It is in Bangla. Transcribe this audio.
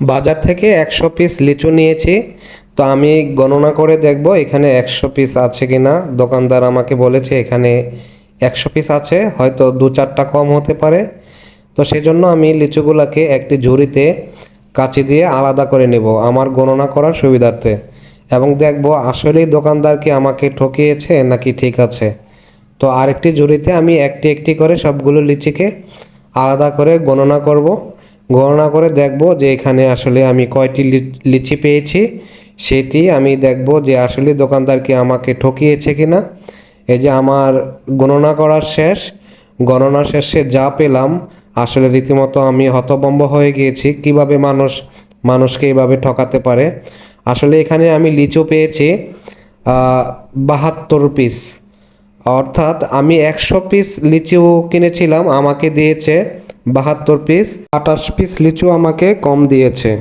বাজার থেকে একশো পিস লিচু নিয়েছি। তো আমি গণনা করে দেখব এখানে একশো পিস আছে কি না দোকানদার আমাকে বলেছে এখানে একশো পিস আছে, হয়তো দু চারটা কম হতে পারে। তো সেই জন্য আমি লিচুগুলোকে একটি ঝুড়িতে কাঁচি দিয়ে আলাদা করে নেব আমার গণনা করার সুবিধার্থে। এবং দেখব আসলেই দোকানদার কি আমাকে ঠকিয়েছে নাকি ঠিক আছে। তো আরেকটি ঝুড়িতে আমি একটি একটি করে সবগুলো লিচিকে আলাদা করে গণনা করব। গণনা করে দেখব যে এখানে আসলে আমি কয়টি লিচি পেয়েছি। সেটি আমি দেখব যে আসলে দোকানদার কি আমাকে ঠকিয়েছে কি না এই যে আমার গণনা করা শেষ। গণনা শেষে যা পেলাম, আসলে রীতিমতো আমি হতবম্ব হয়ে গিয়েছি। কীভাবে মানুষ, মানুষকে এইভাবে ঠকাতে পারে? আসলে এখানে আমি লিচু পেয়েছি বাহাত্তর পিস অর্থাৎ আমি একশো পিস লিচু কিনেছিলাম। আমাকে দিয়েছে বাহাত্তর পিস আটাশ পিস লিচু আমাকে কম দিয়েছে।